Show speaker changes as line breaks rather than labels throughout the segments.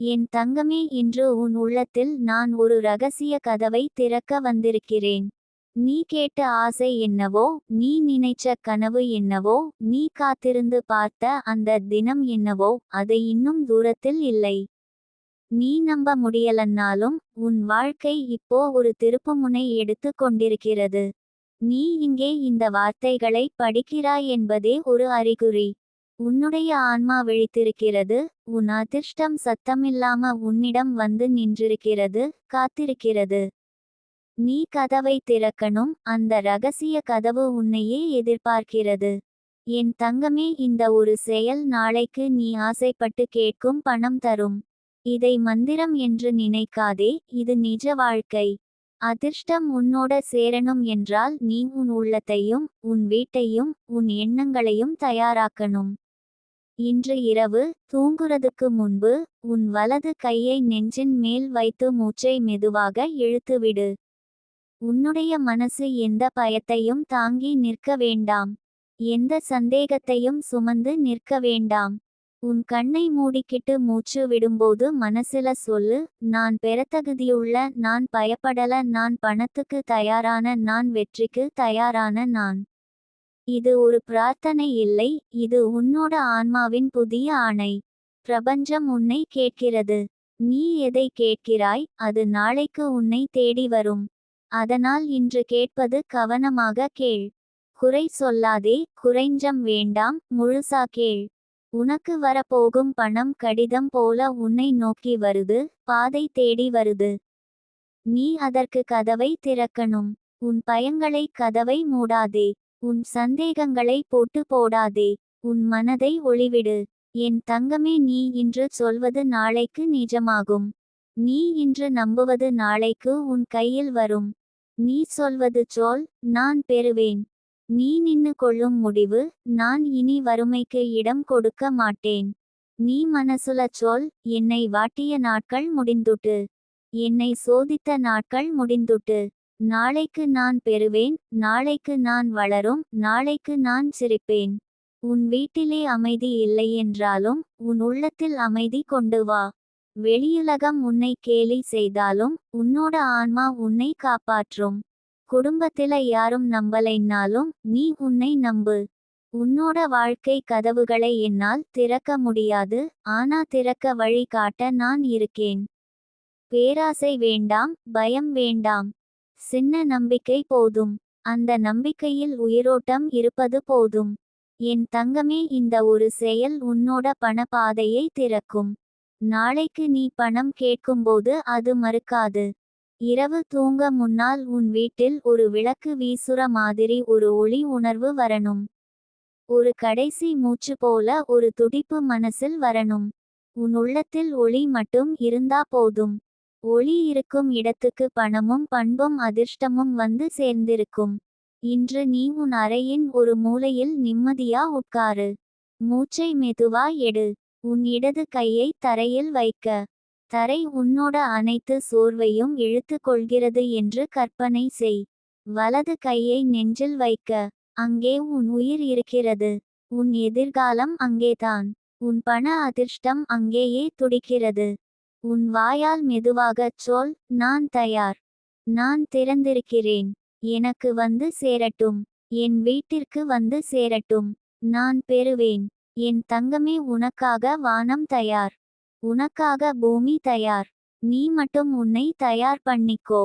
என் தங்கமே இன்று உன் உள்ளத்தில் நான் ஒரு ரகசிய கதவை திறக்க வந்திருக்கிறேன். நீ கேட்ட ஆசை என்னவோ நீ நினைச்ச கனவு என்னவோ நீ காத்திருந்து பார்த்த அந்த தினம் என்னவோ அது இன்னும் தூரத்தில் இல்லை. நீ நம்ப முடியலன்னாலும் உன் வாழ்க்கை இப்போ ஒரு திருப்புமுனை எடுத்து கொண்டிருக்கிறது. நீ இங்கே இந்த வார்த்தைகளை படிக்கிறாய் என்பதே ஒரு அறிகுறி. உன்னுடைய ஆன்மா விழித்திருக்கிறது உன் அதிர்ஷ்டம் சத்தமில்லாம உன்னிடம் வந்து நின்றிருக்கிறது காத்திருக்கிறது. நீ கதவை திறக்கணும் அந்த ரகசிய கதவு உன்னையே எதிர்பார்க்கிறது. என் தங்கமே இந்த ஒரு செயல் நாளைக்கு நீ ஆசைப்பட்டு கேட்கும் பணம் தரும். இதை மந்திரம் என்று நினைக்காதே இது நிஜ வாழ்க்கை. அதிர்ஷ்டம் உன்னோட சேரணும் என்றால் நீ உன் உள்ளத்தையும் உன் வீட்டையும் உன் எண்ணங்களையும் தயாராக்கணும். இன்று இரவு தூங்குறதுக்கு முன்பு உன் வலது கையை நெஞ்சின் மேல் வைத்து மூச்சை மெதுவாக இழுத்துவிடு. உன்னுடைய மனசு எந்த பயத்தையும் தாங்கி நிற்க வேண்டாம். எந்த சந்தேகத்தையும் சுமந்து நிற்க வேண்டாம். உன் கண்ணை மூடிக்கிட்டு மூச்சு விடும்போது மனசுல சொல்லு நான் பெறத்தகுதியுள்ள நான் பயப்படல நான் பணத்துக்கு தயாரான நான் வெற்றிக்கு தயாரான நான். இது ஒரு பிரார்த்தனை இல்லை இது உன்னோட ஆன்மாவின் புதிய ஆணை. பிரபஞ்சம் உன்னை கேட்கிறது. நீ எதை கேட்கிறாய் அது நாளைக்கு உன்னை தேடி வரும். அதனால் இன்று கேட்பது கவனமாக கேள். குறை சொல்லாதே குறைஞ்சம் வேண்டாம் முழுசா கேள். உனக்கு வரப்போகும் பணம் கடிதம் போல உன்னை நோக்கி வருது பாதை தேடி வருது. நீ அதற்கு கதவை திறக்கணும். உன் பயங்களை கதவை மூடாதே. உன் சந்தேகங்களை போட்டு போடாதே. உன் மனதை ஒளிவிடு. என் தங்கமே நீ இன்று சொல்வது நாளைக்கு நிஜமாகும். நீ இன்று நம்புவது நாளைக்கு உன் கையில் வரும். நீ சொல்வது சொல் நான் பெறுவேன். நீ நின்னு கொள்ளும் முடிவு நான் இனி வறுமைக்கு இடம் கொடுக்க மாட்டேன். நீ மனசுல சொல் என்னை வாட்டிய நாட்கள் முடிந்துட்டு. என்னை சோதித்த நாட்கள் முடிந்துட்டு. நாளைக்கு நான் பெறுவேன் நாளைக்கு நான் வளரும் நாளைக்கு நான் சிரிப்பேன். உன் வீட்டிலே அமைதி இல்லை என்றாலும் உன் உள்ளத்தில் அமைதி கொண்டு வா. வெளியுலகம் உன்னை கேலி செய்தாலும் உன்னோட ஆன்மா உன்னை காப்பாற்றும். குடும்பத்தில யாரும் நம்பலைன்னாலும் நீ உன்னை நம்பு. உன்னோட வாழ்க்கை கதவுகளை என்னால் திறக்க முடியாது ஆனா திறக்க வழி காட்ட நான் இருக்கேன். பேராசை வேண்டாம் பயம் வேண்டாம். சின்ன நம்பிக்கை போதும். அந்த நம்பிக்கையில் உயிரோட்டம் இருப்பது போதும். என் தங்கமே இந்த ஒரு செயல் உன்னோட பணப்பாதையை திறக்கும். நாளைக்கு நீ பணம் கேட்கும்போது அது மறுக்காது. இரவு தூங்க முன்னால் உன் வீட்டில் ஒரு விளக்கு வீசுற மாதிரி ஒரு ஒளி உணர்வு வரணும். ஒரு கடைசி மூச்சு போல ஒரு துடிப்பு மனசில் வரணும். உன் உள்ளத்தில் ஒளி மட்டும் இருந்தா போதும். ஒளி இருக்கும் இடத்துக்கு பணமும் பண்பும் அதிர்ஷ்டமும் வந்து சேர்ந்திருக்கும். இன்று நீ உன் அறையின் ஒரு மூலையில் நிம்மதியா உட்காரு. மூச்சை மெதுவா எடு. உன் இடது கையை தரையில் வைக்க. தரை உன்னோட அனைத்து சோர்வையும் இழுத்து கொள்கிறது என்று கற்பனை செய். வலது கையை நெஞ்சில் வைக்க. அங்கே உன் உயிர் இருக்கிறது. உன் எதிர்காலம் அங்கேதான். உன் பண அதிர்ஷ்டம் அங்கேயே துடிக்கிறது. உன் வாயால் மெதுவாகச் சொல் நான் தயார். நான் திறந்திருக்கிறேன். எனக்கு வந்து சேரட்டும். என் வீட்டிற்கு வந்து சேரட்டும். நான் பெறுவேன். என் தங்கமே உனக்காக வானம் தயார். உனக்காக பூமி தயார். நீ மட்டும் உன்னை தயார் பண்ணிக்கோ.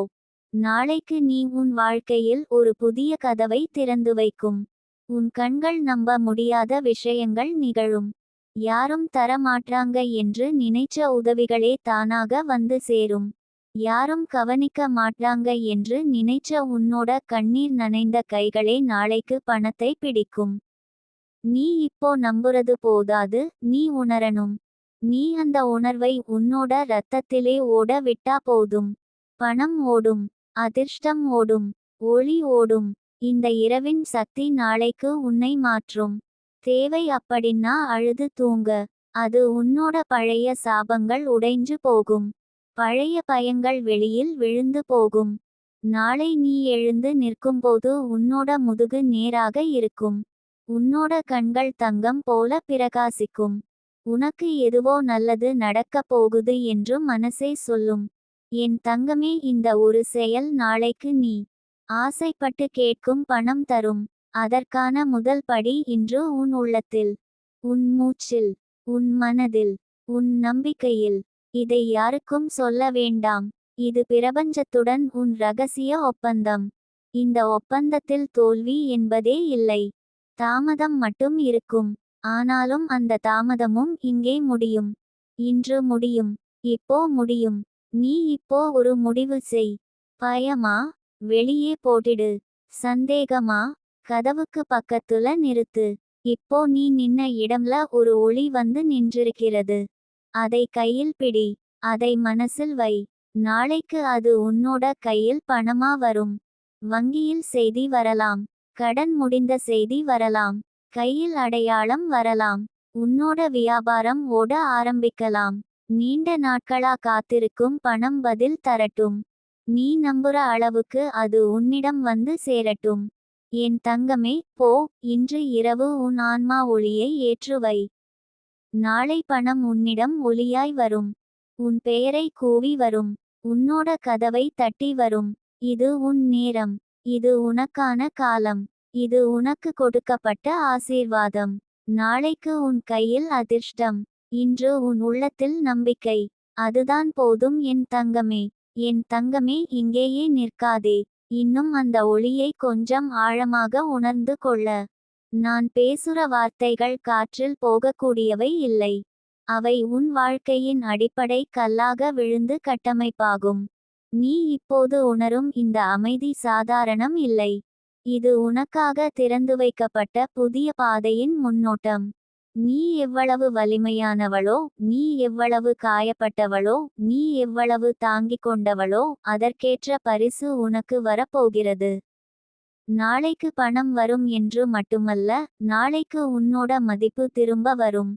நாளைக்கு நீ உன் வாழ்க்கையில் ஒரு புதிய கதவை திறந்து வைக்கும். உன் கண்கள் நம்ப முடியாத விஷயங்கள் நிகழும். யாரும் தர மாட்டாங்க என்று நினைச்ச உதவிகளே தானாக வந்து சேரும். யாரும் கவனிக்க மாட்டாங்க என்று நினைச்ச உன்னோட கண்ணீர் நனைந்த கைகளே நாளைக்கு பணத்தை பிடிக்கும். நீ இப்போ நம்புறது போதாது நீ உணரணும். நீ அந்த உணர்வை உன்னோட ரத்தத்திலே ஓட விட்டா போதும். பணம் ஓடும் அதிர்ஷ்டம் ஓடும் ஒளி ஓடும். இந்த இரவின் சக்தி நாளைக்கு உன்னை மாற்றும். தேவை அப்படின்னா அழுது தூங்க. அது உன்னோட பழைய சாபங்கள் உடைஞ்சு போகும். பழைய பயங்கள் வெளியில் விழுந்து போகும். நாளை நீ எழுந்து நிற்கும்போது உன்னோட முதுகு நேராக இருக்கும். உன்னோட கண்கள் தங்கம் போல பிரகாசிக்கும். உனக்கு எதுவோ நல்லது நடக்கப் போகுது என்று மனசே சொல்லும். என் தங்கமே இந்த ஒரு செயல் நாளைக்கு நீ. ஆசைப்பட்டு கேட்கும் பணம் தரும். அதற்கான முதல் படி இன்று உன் உள்ளத்தில் உன் மூச்சில் உன் மனதில் உன் நம்பிக்கையில். இதை யாருக்கும் சொல்ல வேண்டாம். இது பிரபஞ்சத்துடன் உன் ரகசிய ஒப்பந்தம். இந்த ஒப்பந்தத்தில் தோல்வி என்பதே இல்லை. தாமதம் மட்டும் இருக்கும். ஆனாலும் அந்த தாமதமும் இங்கே முடியும். இன்று முடியும். இப்போ முடியும். நீ இப்போ ஒரு முடிவு செய். பயமா? வெளியே போட்டிடு. சந்தேகமா? கதவுக்கு பக்கத்துல நிறுத்து. இப்போ நீ நின்ன இடம்ல ஒரு ஒளி வந்து நின்றிருக்கிறது. அதை கையில் பிடி. அதை மனசில் வை. நாளைக்கு அது உன்னோட கையில் பணமா வரும். வங்கியில் செய்தி வரலாம். கடன் முடிந்த செய்தி வரலாம். கையில் அடையாளம் வரலாம். உன்னோட வியாபாரம் ஓட ஆரம்பிக்கலாம். நீண்ட நாட்களா காத்திருக்கும் பணம் பதில் தரட்டும். நீ நம்புற அளவுக்கு அது உன்னிடம் வந்து சேரட்டும். என் தங்கமே போ இன்று இரவு உன் ஆன்மா ஒளியை ஏற்றுவை. நாளை பணம் உன்னிடம் ஒளியாய் வரும். உன் பெயரை கூவி வரும். உன்னோட கதவை தட்டி வரும். இது உன் நேரம். இது உனக்கான காலம். இது உனக்கு கொடுக்கப்பட்ட ஆசீர்வாதம். நாளைக்கு உன் கையில் அதிர்ஷ்டம். இன்று உன் உள்ளத்தில் நம்பிக்கை. அதுதான் போதும் என் தங்கமே. என் தங்கமே இங்கேயே நிற்காதே. இன்னும் அந்த ஒளியை கொஞ்சம் ஆழமாக உணர்ந்து கொள்ள. நான் பேசுற வார்த்தைகள் காற்றில் போகக்கூடியவை இல்லை. அவை உன் வாழ்க்கையின் அடிப்படை கல்லாக விழுந்து கட்டமைப்பாகும். நீ இப்போது உணரும் இந்த அமைதி சாதாரணம் இல்லை. இது உனக்காக திறந்து வைக்கப்பட்ட புதிய பாதையின் முன்னோட்டம். நீ எவ்வளவு வலிமையானவளோ நீ எவ்வளவு காயப்பட்டவளோ நீ எவ்வளவு தாங்கிக் கொண்டவளோ அதற்கேற்ற பரிசு உனக்கு வரப்போகிறது. நாளைக்கு பணம் வரும் என்று மட்டுமல்ல நாளைக்கு உன்னோட மதிப்பு திரும்ப வரும்.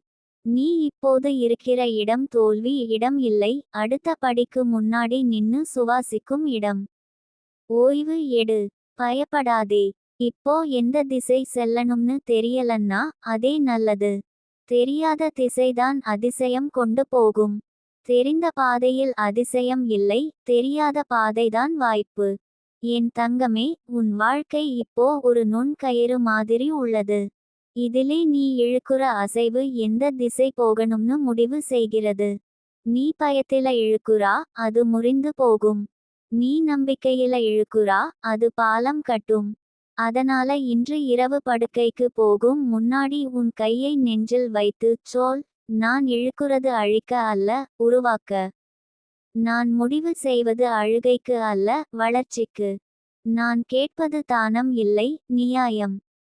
நீ இப்போது இருக்கிற இடம் தோல்வி இடம் இல்லை அடுத்த படிக்கு முன்னாடி நின்னு சுவாசிக்கும் இடம். ஓய்வு எடு. பயப்படாதே. இப்போ எந்த திசை செல்லணும்னு தெரியலன்னா அதே நல்லது. தெரியாத திசைதான் அதிசயம் கொண்டு போகும். தெரிந்த பாதையில் அதிசயம் இல்லை தெரியாத பாதைதான் வாய்ப்பு. என் தங்கமே உன் வாழ்க்கை இப்போ ஒரு நுண்கயிறு மாதிரி உள்ளது. இதிலே நீ இழுக்குற அசைவு எந்த திசை போகணும்னு முடிவு செய்கிறது. நீ பயத்தில இழுக்குறா அது முறிந்து போகும். நீ நம்பிக்கையில இழுக்குறா அது பாலம் கட்டும். அதனால இன்று இரவு படுக்கைக்கு போகும் முன்னாடி உன் கையை நெஞ்சில் வைத்து சோல் நான் இழுக்குறது அழிக்க அல்ல உருவாக்க. நான் முடிவு செய்வது அழுகைக்கு அல்ல வளர்ச்சிக்கு. நான் கேட்பது தானம் இல்லை நியாயம்.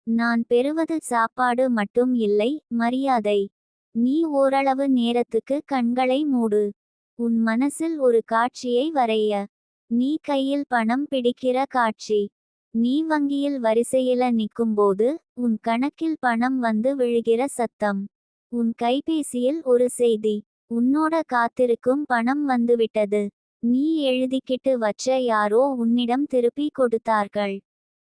நான் பெறுவது சாப்பாடு மட்டும் இல்லை மரியாதை. நீ ஓரளவு நேரத்துக்கு கண்களை மூடு. உன் மனசில் ஒரு காட்சியை வரைய. நீ கையில் பணம் பிடிக்கிற காட்சி. நீ வங்கியில் வரிசையில நிக்கும்போது உன் கணக்கில் பணம் வந்து விழுகிற சத்தம். உன் கைபேசியில் ஒரு செய்தி உன்னோட காத்திருக்கும் பணம் வந்துவிட்டது நீ எழுதிக்கிட்டு வச்ச யாரோ உன்னிடம் திருப்பி கொடுத்தார்கள்.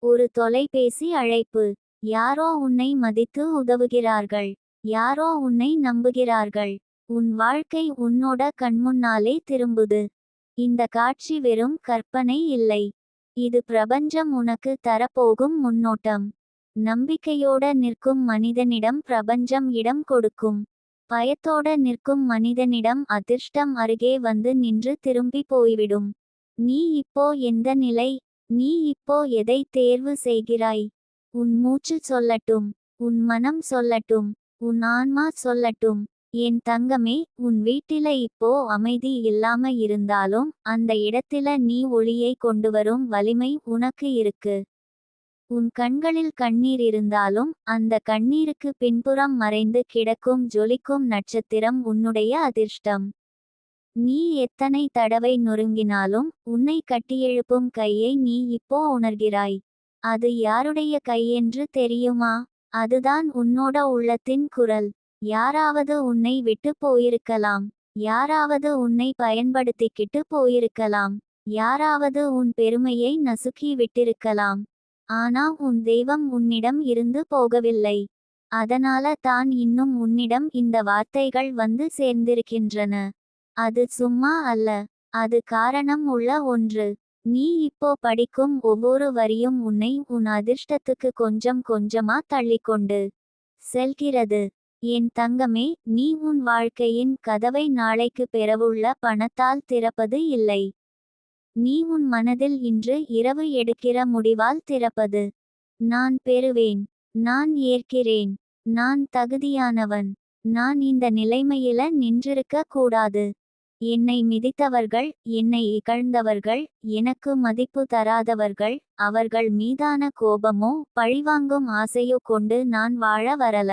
ஒரு தொலைபேசி அழைப்பு. யாரோ உன்னை மதித்து உதவுகிறார்கள். யாரோ உன்னை நம்புகிறார்கள். உன் வாழ்க்கை உன்னோட கண்முன்னாலே திரும்புது. இந்த காட்சி வெறும் கற்பனை இல்லை. இது பிரபஞ்சம் உனக்கு தரப்போகும் முன்னோட்டம். நம்பிக்கையோட நிற்கும் மனிதனிடம் பிரபஞ்சம் இடம் கொடுக்கும். பயத்தோட நிற்கும் மனிதனிடம் அதிர்ஷ்டம் அருகே வந்து நின்று திரும்பி போய்விடும். நீ இப்போ எந்த நிலை? நீ இப்போ எதை தேர்வு செய்கிறாய்? உன் மூச்சு சொல்லட்டும். உன் மனம் சொல்லட்டும். உன் ஆன்மா சொல்லட்டும். என் தங்கமே உன் வீட்டில இப்போ அமைதி இல்லாம இருந்தாலும் அந்த இடத்தில நீ ஒளியை கொண்டுவரும் வலிமை உனக்கு இருக்கு. உன் கண்களில் கண்ணீர் இருந்தாலும் அந்த கண்ணீருக்கு பின்புறம் மறைந்து கிடக்கும் ஜொலிக்கும் நட்சத்திரம் உன்னுடைய அதிர்ஷ்டம். நீ எத்தனை தடவை நொறுங்கினாலும் உன்னை கட்டியெழுப்பும் கையை நீ இப்போ உணர்கிறாய். அது யாருடைய கையென்று தெரியுமா? அதுதான் உன்னோட உள்ளத்தின் குரல். யாராவது உன்னை விட்டு போயிருக்கலாம். யாராவது உன்னை பயன்படுத்திக்கிட்டு போயிருக்கலாம். யாராவது உன் பெருமையை நசுக்கி விட்டிருக்கலாம். ஆனா உன் தெய்வம் உன்னிடம் இருந்து போகவில்லை. அதனால தான் இன்னும் உன்னிடம் இந்த வார்த்தைகள் வந்து சேர்ந்திருக்கின்றன. அது சும்மா அல்ல. அது காரணம் உள்ள ஒன்று. நீ இப்போ படிக்கும் ஒவ்வொரு வரியும் உன்னை உன் அதிர்ஷ்டத்துக்கு கொஞ்சம் கொஞ்சமா தள்ளிக்கொண்டு செல்கிறது. என் தங்கமே நீ உன் வாழ்க்கையின் கதவை நாளைக்கு பெறவுள்ள பணத்தால் திறப்பது இல்லை. நீ உன் மனதில் இன்று இரவு எடுக்கிற முடிவால் திறப்பது. நான் பெறுவேன் நான் ஏற்கிறேன் நான் தகுதியானவன் நான் இந்த நிலைமையில நின்றிருக்க கூடாது. என்னை மிதித்தவர்கள் என்னை இகழ்ந்தவர்கள் எனக்கு மதிப்பு தராதவர்கள் அவர்கள் மீதான கோபமோ பழிவாங்கும் ஆசையோ கொண்டு நான் வாழ வரல.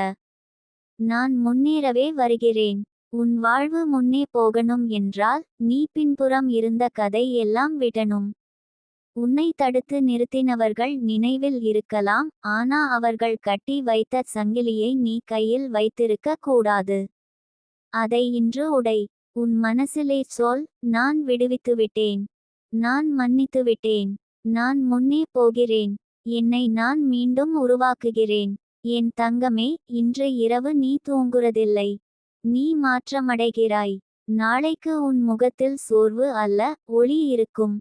நான் முன்னேறவே வருகிறேன். உன் வாழ்வு முன்னே போகணும் என்றால் நீ பின்புறம் இருந்த கதை எல்லாம் விடணும். உன்னை தடுத்து நிறுத்தினவர்கள் நினைவில் இருக்கலாம் ஆனா அவர்கள் கட்டி வைத்த சங்கிலியை நீ கையில் வைத்திருக்க கூடாது. அதை இன்று உடை. உன் மனசிலே சொல் நான் விடுவித்துவிட்டேன் நான் மன்னித்துவிட்டேன் நான் முன்னே போகிறேன். என்னை நான் மீண்டும் உருவாக்குகிறேன். என் தங்கமே இன்று இரவு நீ தூங்குறதில்லை. நீ மாற்றமடைகிறாய். நாளைக்கு உன் முகத்தில் சோர்வு அல்ல ஒளி இருக்கும்.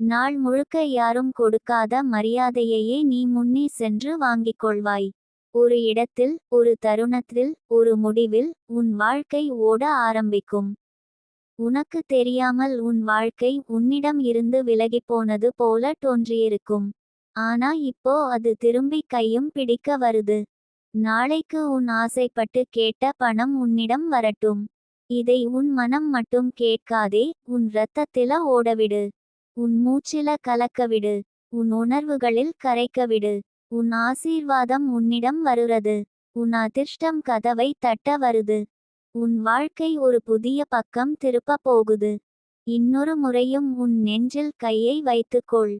நாள் முழுக்க யாரும் கொடுக்காத மரியாதையையே நீ முன்னே சென்று வாங்கிக் கொள்வாய். ஒரு இடத்தில் ஒரு தருணத்தில் ஒரு முடிவில் உன் வாழ்க்கை ஓட ஆரம்பிக்கும். உனக்கு தெரியாமல் உன் வாழ்க்கை உன்னிடம் இருந்து விலகிப் போனது போல தோன்றியிருக்கும். ஆனா இப்போ அது திரும்பி கையும் பிடிக்க வருது. நாளைக்கு உன் ஆசைப்பட்டு கேட்ட பணம் உன்னிடம் வரட்டும். இதை உன் மனம் மட்டும் கேட்காதே உன் இரத்தத்தில ஓடவிடு. உன் மூச்சில கலக்கவிடு. உன் உணர்வுகளில் கரைக்கவிடு. உன் ஆசீர்வாதம் உன்னிடம் வருகிறது. உன் அதிர்ஷ்டம் கதவை தட்ட வருது. உன் வாழ்க்கை ஒரு புதிய பக்கம் திருப்ப போகுது. இன்னொரு முறையும் உன் நெஞ்சில் கையை வைத்துக்கொள்.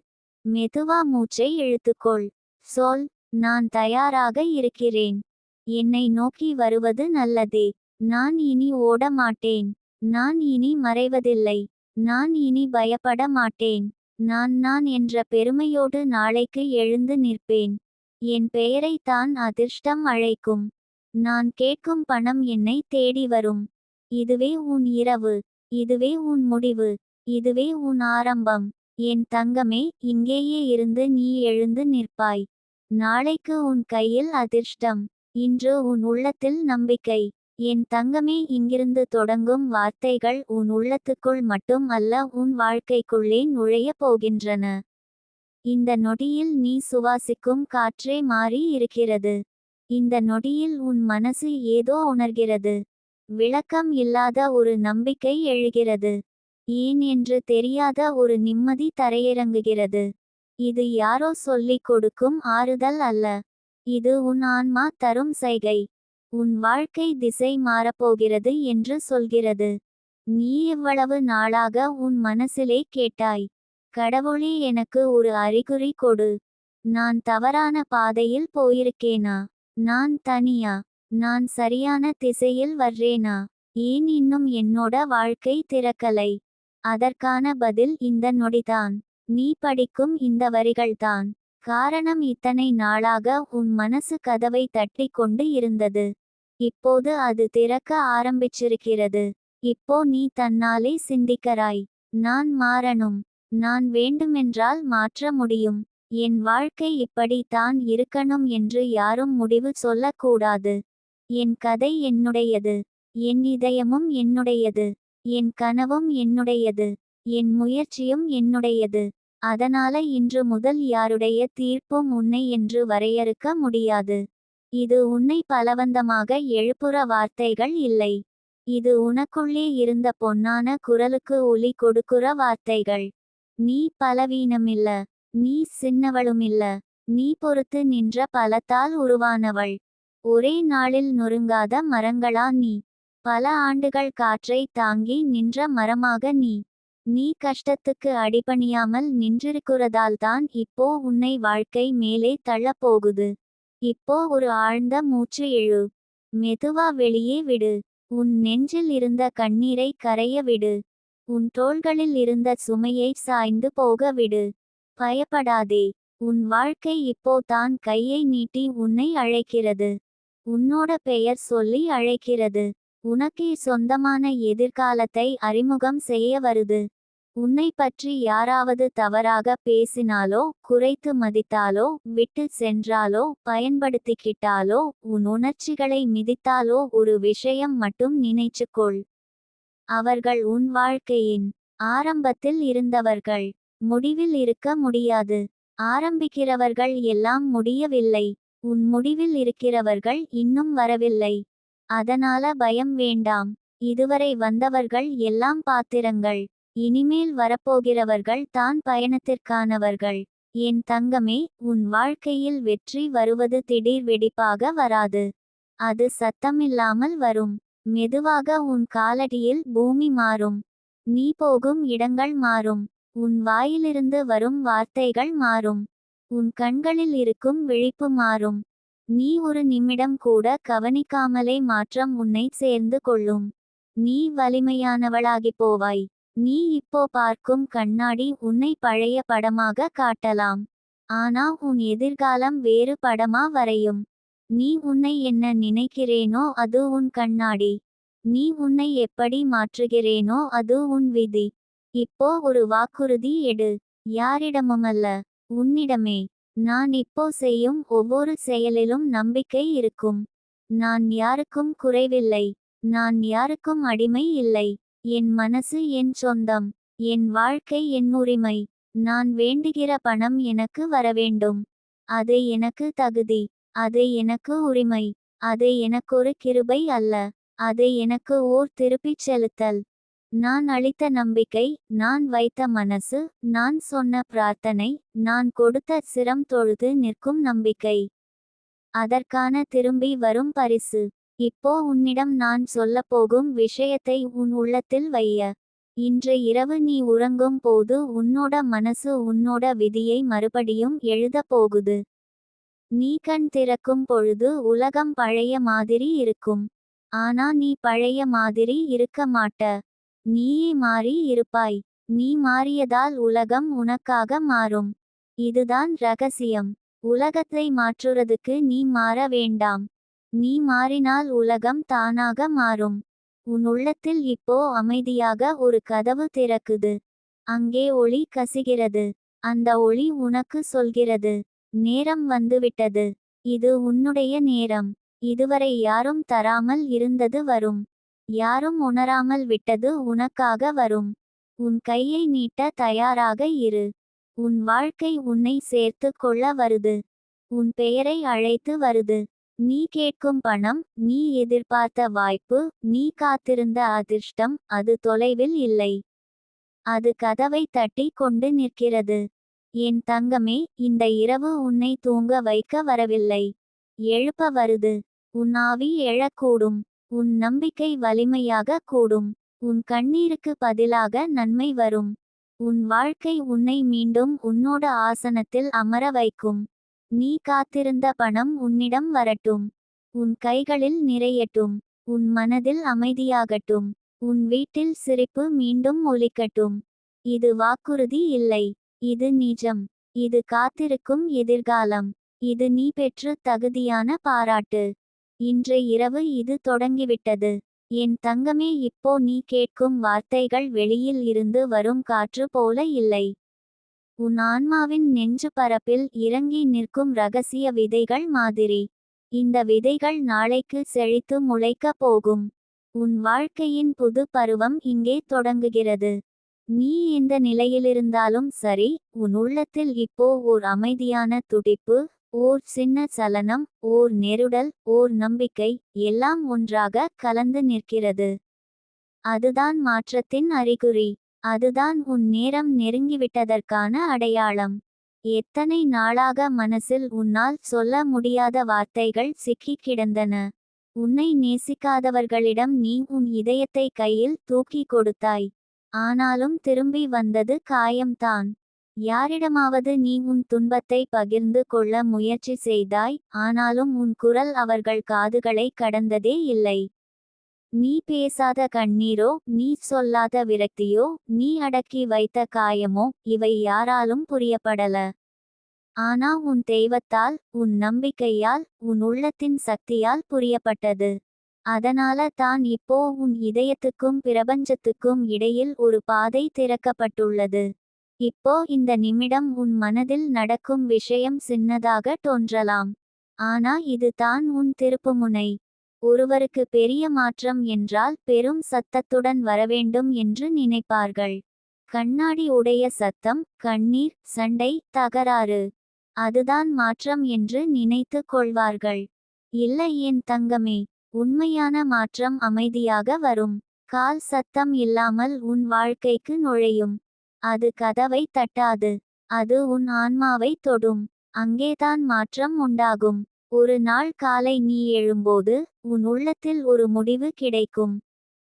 மெதுவா மூச்சை இழுத்துக்கொள். சொல் நான் தயாராக இருக்கிறேன். என்னை நோக்கி வருவது நல்லதே. நான் இனி ஓட மாட்டேன் நான் இனி மறைவதில்லை. நான் இனி பயப்பட மாட்டேன். நான் நான் என்ற பெருமையோடு நாளைக்கு எழுந்து நிற்பேன். என் பெயரை தான் அதிர்ஷ்டம் அழைக்கும். நான் கேட்கும் பணம் என்னை தேடி வரும். இதுவே உன் இரவு. இதுவே உன் முடிவு. இதுவே உன் ஆரம்பம். என் தங்கமே இங்கேயே இருந்து நீ எழுந்து நிற்பாய். நாளைக்கு உன் கையில் அதிர்ஷ்டம். இன்று உன் உள்ளத்தில் நம்பிக்கை. என் தங்கமே இங்கிருந்து தொடங்கும் வார்த்தைகள் உன் உள்ளத்துக்குள் மட்டும் அல்ல உன் வாழ்க்கைக்குள்ளே நுழைய போகின்றன. இந்த நொடியில் நீ சுவாசிக்கும் காற்றே மாறி இருக்கிறது. இந்த நொடியில் உன் மனசு ஏதோ உணர்கிறது. விளக்கம் இல்லாத ஒரு நம்பிக்கை எழுகிறது. ஏன் என்று தெரியாத ஒரு நிம்மதி தரையிறங்குகிறது. இது யாரோ சொல்லிக் கொடுக்கும் ஆறுதல் அல்ல. இது உன் ஆன்மா தரும் சைகை. உன் வாழ்க்கை திசை மாறப்போகிறது என்று சொல்கிறது. நீ எவ்வளவு நாளாக உன் மனசிலே கேட்டாய். கடவுளே எனக்கு ஒரு அறிகுறி கொடு. நான் தவறான பாதையில் போயிருக்கேனா? நான் தனியா? நான் சரியான திசையில் வர்றேனா? ஏன் இன்னும் என்னோட வாழ்க்கை திறக்கலை? அதற்கான பதில் இந்த நொடிதான். நீ படிக்கும் இந்த வரிகள்தான். காரணம் இத்தனை நாளாக உன் மனசு கதவை தட்டி கொண்டு இருந்தது. இப்போது அது திறக்க ஆரம்பிச்சிருக்கிறது. இப்போ நீ தன்னாலே சிந்திக்கிறாய். நான் மாறணும். நான் வேண்டுமென்றால் மாற்ற முடியும். என் வாழ்க்கை இப்படி தான் இருக்கணும் என்று யாரும் முடிவு சொல்லக்கூடாது. என் கதை என்னுடையது. என் இதயமும் என்னுடையது. என் கனவும் என்னுடையது என் முயற்சியும் என்னுடையது அதனால இன்று முதல் யாருடைய தீர்ப்பும் உன்னை என்று வரையறுக்க முடியாது. இது உன்னை பலவந்தமாக எழுப்புற வார்த்தைகள் இல்லை. இது உனக்குள்ளே இருந்த பொன்னான குரலுக்கு ஒலி கொடுக்குற வார்த்தைகள். நீ பலவீனமில்ல நீ சின்னவளுமில்ல நீ பொறுத்து நின்ற பலத்தால் உருவானவள். ஒரே நாளில் நொறுங்காத மரங்களா நீ? பல ஆண்டுகள் காற்றை தாங்கி நின்ற மரமாக நீ. நீ கஷ்டத்துக்கு அடிபணியாமல் நின்றிருக்கிறதால்தான் இப்போ உன்னை வாழ்க்கை மேலே தள்ளப் போகுது இப்போ ஒரு ஆழ்ந்த மூச்சு இழு. மெதுவா வெளியே விடு. உன் நெஞ்சில் இருந்த கண்ணீரை கரைய விடு. உன் தோள்களில் இருந்த சுமையை சாய்ந்து போக விடு. பயப்படாதே. உன் வாழ்க்கை இப்போ தான் கையை நீட்டி உன்னை அழைக்கிறது. உன்னோட பெயர் சொல்லி அழைக்கிறது. உனக்கே சொந்தமான எதிர்காலத்தை அறிமுகம் செய்ய வருது. உன்னை பற்றி யாராவது தவறாக பேசினாலோ குறைத்து மதித்தாலோ விட்டு சென்றாலோ பயன்படுத்திக்கிட்டாலோ உன் உணர்ச்சிகளை மிதித்தாலோ ஒரு விஷயம் மட்டும் நினைச்சுக்கொள். அவர்கள் உன் வாழ்க்கையின் ஆரம்பத்தில் இருந்தவர்கள். முடிவில் இருக்க முடியாது. ஆரம்பிக்கிறவர்கள் எல்லாம் முடியவில்லை. உன் முடிவில் இருக்கிறவர்கள் இன்னும் வரவில்லை. அதனால பயம் வேண்டாம். இதுவரை வந்தவர்கள் எல்லாம் பாத்திரங்கள். இனிமேல் வரப்போகிறவர்கள் தான் பயணத்திற்கானவர்கள். என் தங்கமே உன் வாழ்க்கையில் வெற்றி வருவது திடீர் வெடிப்பாக வராது. அது சத்தமில்லாமல் வரும். மெதுவாக உன் காலடியில் பூமி மாறும். நீ போகும் இடங்கள் மாறும். உன் வாயிலிருந்து வரும் வார்த்தைகள் மாறும். உன் கண்களில் இருக்கும் விழிப்பு மாறும். நீ ஒரு நிமிடம் கூட கவனிக்காமலே மாற்றம் உன்னை சேர்ந்து கொள்ளும். நீ வலிமையானவளாகிப் போவாய். நீ இப்போ பார்க்கும் கண்ணாடி உன்னை பழைய படமாக காட்டலாம். ஆனா உன் எதிர்காலம் வேறு படமா வரையும். நீ உன்னை என்ன நினைக்கிறேனோ அது உன் கண்ணாடி. நீ உன்னை எப்படி மாற்றுகிறேனோ அது உன் விதி. இப்போ ஒரு வாக்குறுதி எடு. யாரிடமுமல்ல உன்னிடமே. நான் இப்போ செய்யும் ஒவ்வொரு செயலிலும் நம்பிக்கை இருக்கும். நான் யாருக்கும் குறைவில்லை. நான் யாருக்கும் அடிமை இல்லை. என் மனசு என் சொந்தம். என் வாழ்க்கை என் உரிமை. நான் வேண்டுகிற பணம் எனக்கு வரவேண்டும் அது எனக்கு தகுதி. அது எனக்கு உரிமை. அது எனக்கொரு கிருபை அல்ல. அது எனக்கு ஓர் திருப்பிச் செலுத்தல். நான் அளித்த நம்பிக்கை நான் வைத்த மனசு நான் சொன்ன பிரார்த்தனை நான் கொடுத்த சிரம் தொழுது நிற்கும் நம்பிக்கை. அதற்கான திரும்பி வரும் பரிசு. இப்போ உன்னிடம் நான் சொல்லப்போகும் விஷயத்தை உன் உள்ளத்தில் வைய. இன்று இரவு நீ உறங்கும் போது உன்னோட மனசு உன்னோட விதியை மறுபடியும் எழுதப் போகுது. நீ கண் திறக்கும் பொழுது உலகம் பழைய மாதிரி இருக்கும். ஆனா நீ பழைய மாதிரி இருக்க மாட்ட. நீயே மாறி இருப்பாய். நீ மாறியதால் உலகம் உனக்காக மாறும். இதுதான் ரகசியம். உலகத்தை மாற்றுறதுக்கு நீ மாற வேண்டாம். நீ மாறினால் உலகம் தானாக மாறும். உன் உள்ளத்தில் இப்போ அமைதியாக ஒரு கதவு திறக்குது. அங்கே ஒளி கசிகிறது. அந்த ஒளி உனக்கு சொல்கிறது. நேரம் வந்துவிட்டது. இது உன்னுடைய நேரம். இதுவரை யாரும் தராமல் இருந்தது வரும். யாரும் உணராமல் விட்டது உனக்காக வரும். உன் கையை நீட்ட தயாராக இரு. உன் வாழ்க்கை உன்னை சேர்த்து கொள்ள வருது. உன் பெயரை அழைத்து வருது. நீ கேட்கும் பணம் நீ எதிர்பார்த்த வாய்ப்பு நீ காத்திருந்த அதிர்ஷ்டம் அது தொலைவில் இல்லை. அது கதவை தட்டி கொண்டு நிற்கிறது. என் தங்கமே இந்த இரவு உன்னை தூங்க வைக்க வரவில்லை. எழுப்ப வருது. உன் ஆவி எழக்கூடும். உன் நம்பிக்கை வலிமையாக கூடும். உன் கண்ணீருக்கு பதிலாக நன்மை வரும். உன் வாழ்க்கை உன்னை மீண்டும் உன்னோட ஆசனத்தில் அமர வைக்கும். நீ காத்திருந்த பணம் உன்னிடம் வரட்டும். உன் கைகளில் நிறையட்டும். உன் மனதில் அமைதியாகட்டும். உன் வீட்டில் சிரிப்பு மீண்டும் ஒலிக்கட்டும். இது வாக்குறுதி இல்லை. இது நிஜம். இது காத்திருக்கும் எதிர்காலம். இது நீ பெற்று தகுதியான பாராட்டு. இன்று இரவு இது தொடங்கிவிட்டது. என் தங்கமே இப்போ நீ கேட்கும் வார்த்தைகள் வெளியில் இருந்து வரும் காற்று போல இல்லை. உன் ஆன்மாவின் நெஞ்சு பரப்பில் இறங்கி நிற்கும் ரகசிய விதைகள் மாதிரி. இந்த விதைகள் நாளைக்கு செழித்து முளைக்கப் போகும். உன் வாழ்க்கையின் புது பருவம் இங்கே தொடங்குகிறது. நீ எந்த நிலையிலிருந்தாலும் சரி உன் உள்ளத்தில் இப்போ ஓர் அமைதியான துடிப்பு ஓர் சின்ன சலனம் ஓர் நெருடல் ஓர் நம்பிக்கை எல்லாம் ஒன்றாக கலந்து நிற்கிறது. அதுதான் மாற்றத்தின் அறிகுறி. அதுதான் உன் நேரம் நெருங்கிவிட்டதற்கான அடையாளம். எத்தனை நாளாக மனசில் உன்னால் சொல்ல முடியாத வார்த்தைகள் சிக்கிக் கிடந்தன. உன்னை நேசிக்காதவர்களிடம் நீ உன் இதயத்தை கையில் தூக்கி கொடுத்தாய். ஆனாலும் திரும்பி வந்தது காயம்தான். யாரிடமாவது நீ உன் துன்பத்தை பகிர்ந்து கொள்ள முயற்சி செய்தாய் ஆனாலும் உன் குரல் அவர்கள் காதுகளை கடந்ததே இல்லை. நீ பேசாத கண்ணீரோ நீ சொல்லாத விரக்தியோ நீ அடக்கி வைத்த காயமோ இவை யாராலும் புரியப்படல. ஆனா உன் தெய்வத்தால் உன் நம்பிக்கையால் உன் உள்ளத்தின் சக்தியால் புரியப்பட்டது. அதனால தான் இப்போ உன் இதயத்துக்கும் பிரபஞ்சத்துக்கும் இடையில் ஒரு பாதை திறக்கப்பட்டுள்ளது. இப்போ இந்த நிமிடம் உன் மனதில் நடக்கும் விஷயம் சின்னதாக தோன்றலாம். ஆனா இது தான் உன் திருப்புமுனை. ஒருவருக்கு பெரிய மாற்றம் என்றால் பெரும் சத்தத்துடன் வரவேண்டும் என்று நினைப்பார்கள். கண்ணாடி உடைய சத்தம் கண்ணீர் சண்டை தகராறு. அதுதான் மாற்றம் என்று நினைத்து கொள்வார்கள். இல்லை என் தங்கமே உண்மையான மாற்றம் அமைதியாக வரும். கால் சத்தம் இல்லாமல் உன் வாழ்க்கைக்கு நுழையும். அது கதவை தட்டாது. அது உன் ஆன்மாவை தொடும். அங்கேதான் மாற்றம் உண்டாகும். ஒரு நாள் காலை நீ எழும்போது உன் உள்ளத்தில் ஒரு முடிவு கிடைக்கும்.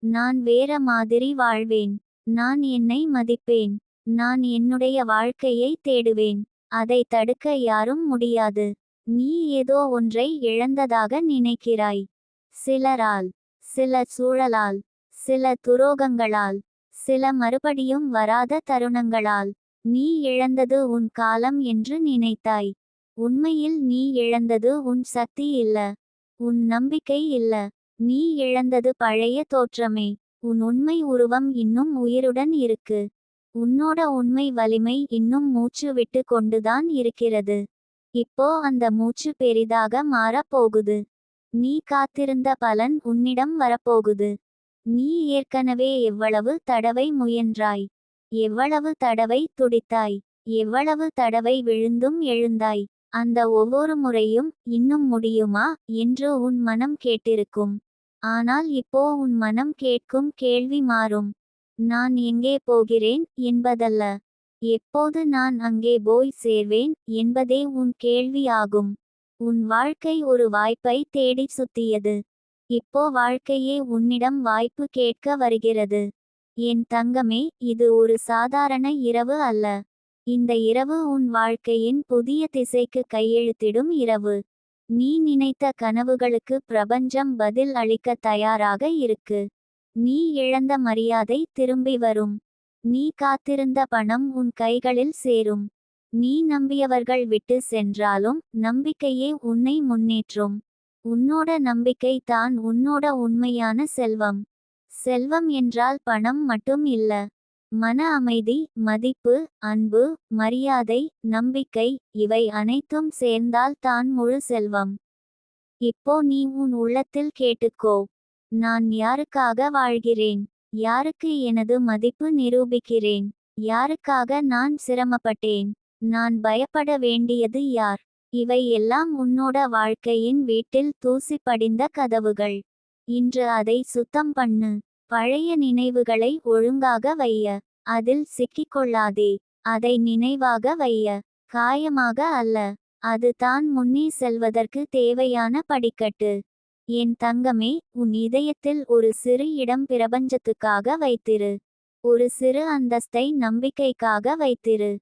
நான் வேற மாதிரி வாழ்வேன். நான் என்னை மதிப்பேன். நான் என்னுடைய வாழ்க்கையை தேடுவேன். அதை தடுக்க யாரும் முடியாது. நீ ஏதோ ஒன்றை இழந்ததாக நினைக்கிறாய். சிலரால் சில சூழலால் சில துரோகங்களால் சில மறுபடியும் வராத தருணங்களால் நீ இழந்தது உன் காலம் என்று நினைத்தாய். உண்மையில் நீ இழந்தது உன் சக்தி இல்ல உன் நம்பிக்கை இல்ல நீ இழந்தது பழைய தோற்றமே உன் உண்மை உருவம் இன்னும் உயிருடன் இருக்கு உன்னோட உண்மை வலிமை இன்னும் மூச்சு விட்டு கொண்டுதான் இருக்கிறது. இப்போ அந்த மூச்சு பெரிதாக மாறப் போகுது. நீ காத்திருந்த பலன் உன்னிடம் வரப்போகுது நீ ஏற்கனவே எவ்வளவு தடவை முயன்றாய். எவ்வளவு தடவை துடித்தாய். எவ்வளவு தடவை விழுந்தும் எழுந்தாய். அந்த ஒவ்வொரு முறையும் இன்னும் முடியுமா என்று உன் மனம் கேட்டிருக்கும். ஆனால் இப்போ உன் மனம் கேட்கும் கேள்வி மாறும். நான் எங்கே போகிறேன் என்பதல்ல. எப்போது நான் அங்கே போய் சேர்வேன் என்பதே உன் கேள்வி ஆகும் உன் வாழ்க்கை ஒரு வாய்ப்பை தேடி சுத்தியது. இப்போ வாழ்க்கையே உன்னிடம் வாய்ப்பு கேட்க வருகிறது. என் தங்கமே இது ஒரு சாதாரண இரவு அல்ல. இந்த இரவு உன் வாழ்க்கையின் புதிய திசைக்கு கையெழுத்திடும் இரவு. நீ நினைத்த கனவுகளுக்கு பிரபஞ்சம் பதில் அளிக்க தயாராக இருக்கு. நீ இழந்த மரியாதை திரும்பி வரும். நீ காத்திருந்த பணம் உன் கைகளில் சேரும். நீ நம்பியவர்கள் விட்டு சென்றாலும் நம்பிக்கையே உன்னை முன்னேற்றும். உன்னோட நம்பிக்கை தான் உன்னோட உண்மையான செல்வம். செல்வம் என்றால் பணம் மட்டும் இல்ல. மன அமைதி மதிப்பு அன்பு மரியாதை நம்பிக்கை இவை அனைத்தும் சேர்ந்தால் தான் முழு செல்வம். இப்போ நீ உன் உள்ளத்தில் கேட்டுக்கோ. நான் யாருக்காக வாழ்கிறேன்? யாருக்கு எனது மதிப்பு நிரூபிக்கிறேன்? யாருக்காக நான் சிரமப்பட்டேன்? நான் பயப்பட வேண்டியது யார்? இவை எல்லாம் உன்னோட வாழ்க்கையின் வீட்டில் தூசி படிந்த கதவுகள். இன்று அதை சுத்தம் பண்ணு. பழைய நினைவுகளை ஒழுங்காக வைய. அதில் சிக்கிக்கொள்ளாதே. அதை நினைவாக வைய. காயமாக அல்ல. அது தான் முன்னே செல்வதற்கு தேவையான படிக்கட்டு. என் தங்கமே உன் இதயத்தில் ஒரு சிறு இடம் பிரபஞ்சத்துக்காக வைத்திரு. ஒரு சிறு அந்தஸ்தை நம்பிக்கைக்காக வைத்திரு.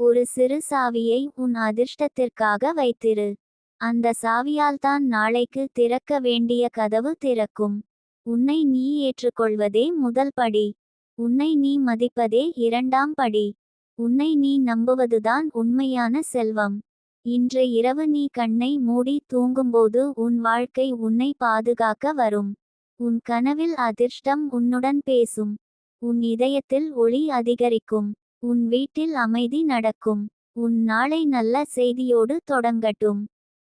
ஒரு சிறு சாவியை உன் அதிர்ஷ்டத்திற்காக வைத்திரு. அந்த சாவியால்தான் நாளைக்கு திறக்க வேண்டிய கதவு திறக்கும். உன்னை நீ ஏற்றுக்கொள்வதே முதல் படி. உன்னை நீ மதிப்பதே இரண்டாம் படி. உன்னை நீ நம்புவதுதான் உண்மையான செல்வம். இன்று இரவு நீ கண்ணை மூடி தூங்கும்போது உன் வாழ்க்கை உன்னை பாதுகாக்க வரும். உன் கனவில் அதிர்ஷ்டம் உன்னுடன் பேசும். உன் இதயத்தில் ஒளி அதிகரிக்கும். உன் வீட்டில் அமைதி நடக்கும். உன் நாளை நல்ல செய்தியோடு தொடங்கட்டும்.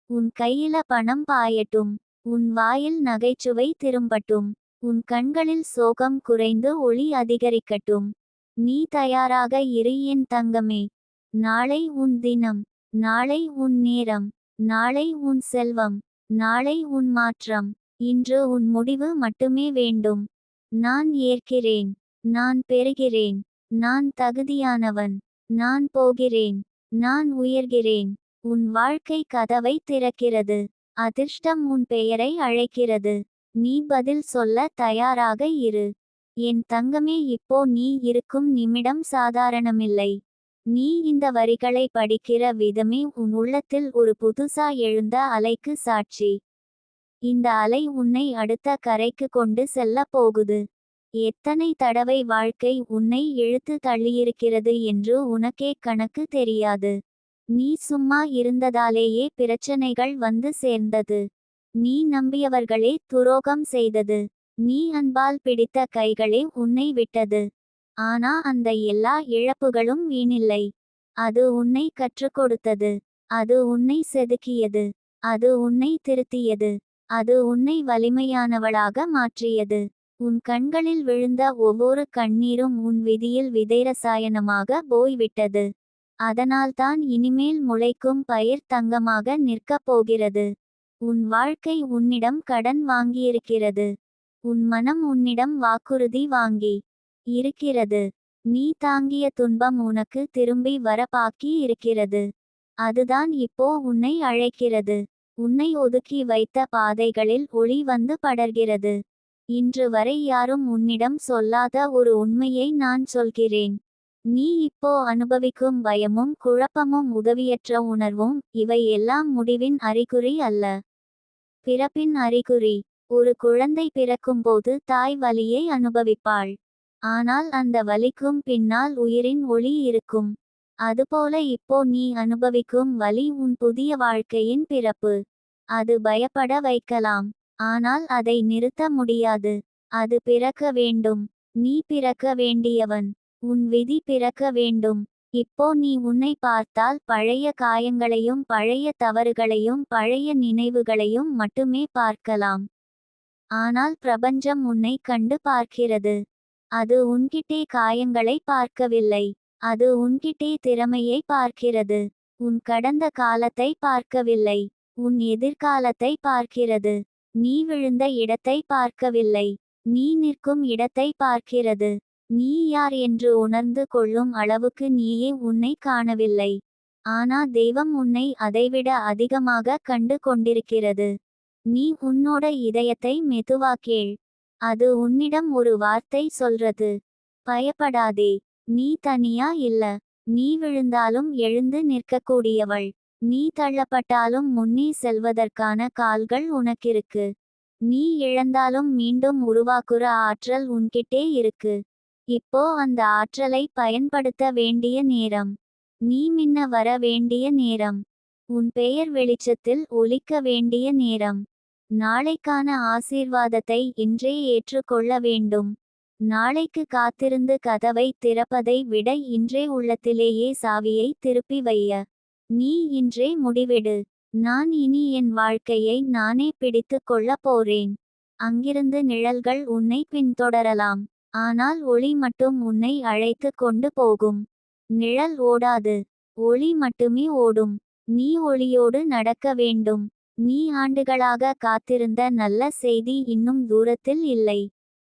உன் கையில பணம் பாயட்டும். உன் வாயில் நகைச்சுவை திரும்பட்டும். உன் கண்களில் சோகம் குறைந்து ஒளி அதிகரிக்கட்டும். நீ தயாராக இரு என் தங்கமே. நாளை உன் தினம். நாளை உன் நேரம். நாளை உன் செல்வம். நாளை உன் மாற்றம். இன்று உன் முடிவு மட்டுமே வேண்டும். நான் ஏற்கிறேன். நான் பெறுகிறேன். நான் தகுதியானவன். நான் போகிறேன். நான் உயர்கிறேன். உன் வாழ்க்கை கதவை திறக்கிறது. அதிர்ஷ்டம் உன் பெயரை அழைக்கிறது. நீ பதில் சொல்ல தயாராக இரு. என் தங்கமே இப்போ நீ இருக்கும் நிமிடம் சாதாரணமில்லை. நீ இந்த வரிகளை படிக்கிற விதமே உன் உள்ளத்தில் ஒரு புதுசா எழுந்த அலைக்கு சாட்சி. இந்த அலை உன்னை அடுத்த கரைக்கு கொண்டு செல்ல போகுது. எத்தனை தடவை வாழ்க்கை உன்னை இழுத்து தள்ளியிருக்கிறது என்று உனக்கே கணக்கு தெரியாது. நீ சும்மா இருந்ததாலேயே பிரச்சனைகள் வந்து சேர்ந்தது. நீ நம்பியவர்களே துரோகம் செய்தது. நீ அன்பால் பிடித்த கைகளே உன்னை விட்டது. ஆனா அந்த எல்லா இழப்புகளும் வீணில்லை. அது உன்னை கற்றுக் கொடுத்தது அது உன்னை செதுக்கியது. அது உன்னை திருத்தியது. அது உன்னை வலிமையானவளாக மாற்றியது. உன் கண்களில் விழுந்த ஒவ்வொரு கண்ணீரும் உன் விதியில் விதைரசாயனமாக போய்விட்டது. அதனால்தான் இனிமேல் முளைக்கும் பயிர் தங்கமாக நிற்கப் போகிறது. உன் வாழ்க்கை உன்னிடம் கடன் வாங்கியிருக்கிறது. உன் மனம் உன்னிடம் வாக்குறுதி வாங்கி இருக்கிறது. நீ தாங்கிய துன்பம் உனக்கு திரும்பி வர பாக்கி இருக்கிறது. அதுதான் இப்போ உன்னை அழைக்கிறது. உன்னை ஒதுக்கி வைத்த பாதைகளில் ஒளி வந்து படர்கிறது. இன்று வரை யாரும் உன்னிடம் சொல்லாத ஒரு உண்மையை நான் சொல்கிறேன். நீ இப்போ அனுபவிக்கும் பயமும் குழப்பமும் உதவியற்ற உணர்வும் இவை எல்லாம் முடிவின் அறிகுறி அல்ல. பிறப்பின் அறிகுறி. ஒரு குழந்தை பிறக்கும்போது தாய் வலியை அனுபவிப்பாள். ஆனால் அந்த வலிக்கும் பின்னால் உயிரின் ஒளி இருக்கும். அதுபோல இப்போ நீ அனுபவிக்கும் வலி உன் புதிய வாழ்க்கையின் பிறப்பு. அது பயப்பட வைக்கலாம். ஆனால் அதை நிறுத்த முடியாது. அது பிறக்க வேண்டும். நீ பிறக்க வேண்டியவன். உன் விதி பிறக்க வேண்டும். இப்போ நீ உன்னை பார்த்தால் பழைய காயங்களையும் பழைய தவறுகளையும் பழைய நினைவுகளையும் மட்டுமே பார்க்கலாம். ஆனால் பிரபஞ்சம் உன்னை கண்டு பார்க்கிறது. அது உன்கிட்டே காயங்களை பார்க்கவில்லை. அது உன்கிட்டே திறமையை பார்க்கிறது. உன் கடந்த காலத்தை பார்க்கவில்லை. உன் எதிர்காலத்தை பார்க்கிறது. நீ விழுந்த இடத்தை பார்க்கவில்லை. நீ நிற்கும் இடத்தை பார்க்கிறது. நீ யார் என்று உணர்ந்து கொள்ளும் அளவுக்கு நீயே உன்னை காணவில்லை. ஆனா தெய்வம் உன்னை அதைவிட அதிகமாக கண்டு கொண்டிருக்கிறது. நீ உன்னோட இதயத்தை மெதுவா கேள் அது உன்னிடம் ஒரு வார்த்தை சொல்றது. பயப்படாதே. நீ தனியா இல்ல. நீ விழுந்தாலும் எழுந்து நிற்கக்கூடியவள். நீ தள்ளப்பட்டாலும் முன்னே செல்வதற்கான கால்கள் உனக்கிருக்கு. நீ இழந்தாலும் மீண்டும் உருவாக்குற ஆற்றல் உன்கிட்டே இருக்கு. இப்போ அந்த ஆற்றலை பயன்படுத்த வேண்டிய நேரம். நீ மின்ன வர வேண்டிய நேரம். உன் பெயர் வெளிச்சத்தில் ஒலிக்க வேண்டிய நேரம். நாளைக்கான ஆசீர்வாதத்தை இன்றே ஏற்றுக்கொள்ள வேண்டும். நாளைக்கு காத்திருந்து கதவை திறப்பதை விட இன்றே உள்ளத்திலேயே சாவியை திருப்பி வைய. நீ இன்றே முடிவெடு. நான் இனி என் வாழ்க்கையை நானே பிடித்து கொள்ளப் போறேன். அங்கிருந்து நிழல்கள் உன்னை பின்தொடரலாம். ஆனால் ஒளி மட்டும் உன்னை அழைத்து கொண்டு போகும். நிழல் ஓடாது. ஒளி மட்டுமே ஓடும். நீ ஒளியோடு நடக்க வேண்டும். நீ ஆண்டுகளாக காத்திருந்த நல்ல செய்தி இன்னும் தூரத்தில் இல்லை.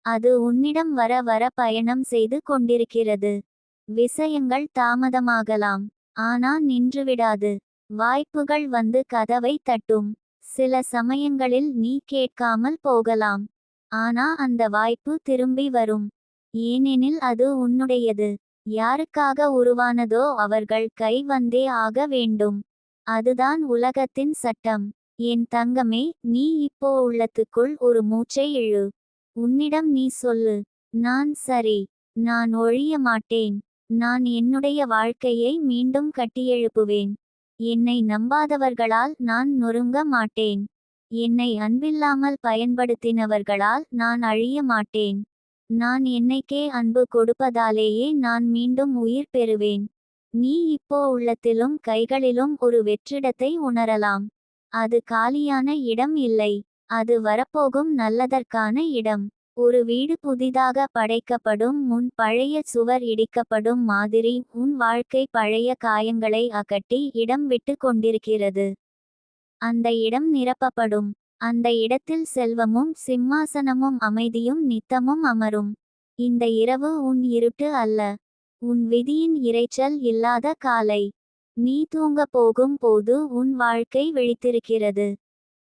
அது உன்னிடம் வர வர பயணம் செய்து கொண்டிருக்கிறது. விஷயங்கள் தாமதமாகலாம். ஆனா நின்றுவிடாது. வாய்ப்புகள் வந்து கதவை தட்டும். சில சமயங்களில் நீ கேட்காமல் போகலாம். ஆனா அந்த வாய்ப்பு திரும்பி வரும். ஏனெனில் அது உன்னுடையது. யாருக்காக உருவானதோ அவர்கள் கை வந்தே ஆக வேண்டும். அதுதான் உலகத்தின் சட்டம். என் தங்கமே நீ இப்போ உள்ளத்துக்குள் ஒரு மூச்சை இழு. உன்னிடம் நீ சொல்லு. நான் சரி. நான் ஒழிய மாட்டேன். நான் என்னுடைய வாழ்க்கையை மீண்டும் கட்டியெழுப்புவேன். என்னை நம்பாதவர்களால் நான் நொறுங்க மாட்டேன். என்னை அன்பில்லாமல் பயன்படுத்தினவர்களால் நான் அழிய மாட்டேன். நான் என்னைக்கே அன்பு கொடுப்பதாலேயே நான் மீண்டும் உயிர் பெறுவேன். நீ இப்போ உள்ளத்திலும் கைகளிலும் ஒரு வெற்றிடத்தை உணரலாம். அது காலியான இடம் இல்லை. அது வரப்போகும் நல்லதற்கான இடம். ஒரு வீடு புதிதாக படைக்கப்படும் முன் பழைய சுவர் இடிக்கப்படும் மாதிரி உன் வாழ்க்கை பழைய காயங்களை அகட்டி இடம் விட்டு கொண்டிருக்கிறது. அந்த இடம் நிரப்பப்படும். அந்த இடத்தில் செல்வமும் சிம்மாசனமும் அமைதியும் நித்தமும் அமரும். இந்த இரவு உன் இருட்டு அல்ல. உன் விதியின் இரைச்சல் இல்லாத காலை. நீ தூங்க போகும் போது உன் வாழ்க்கை விழித்திருக்கிறது.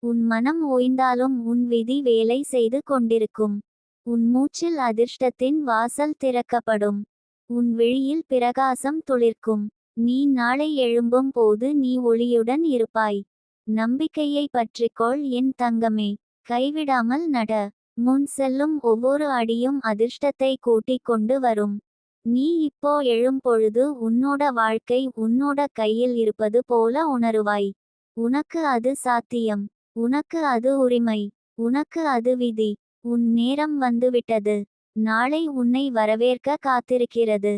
உன் மனம் ஓய்ந்தாலும் உன் விதி வேலை செய்து கொண்டிருக்கும். உன் மூச்சில் அதிர்ஷ்டத்தின் வாசல் திறக்கப்படும். உன் விழியில் பிரகாசம் துளிர்க்கும். நீ நாளை எழும்பும் போது நீ ஒளியுடன் இருப்பாய். நம்பிக்கையை பற்றிக்கொள் என் தங்கமே. கைவிடாமல் நட. முன் செல்லும் ஒவ்வொரு அடியும் அதிர்ஷ்டத்தை கூட்டிக் கொண்டு வரும். நீ இப்போ எழும்பொழுது உன்னோட வாழ்க்கை உன்னோட கையில் இருப்பது போல உணருவாய். உனக்கு அது சாத்தியம். உனக்கு அது உரிமை. உனக்கு அது விதி. உன் நேரம் வந்துவிட்டது. நாளை உன்னை வரவேற்க காத்திருக்கிறது.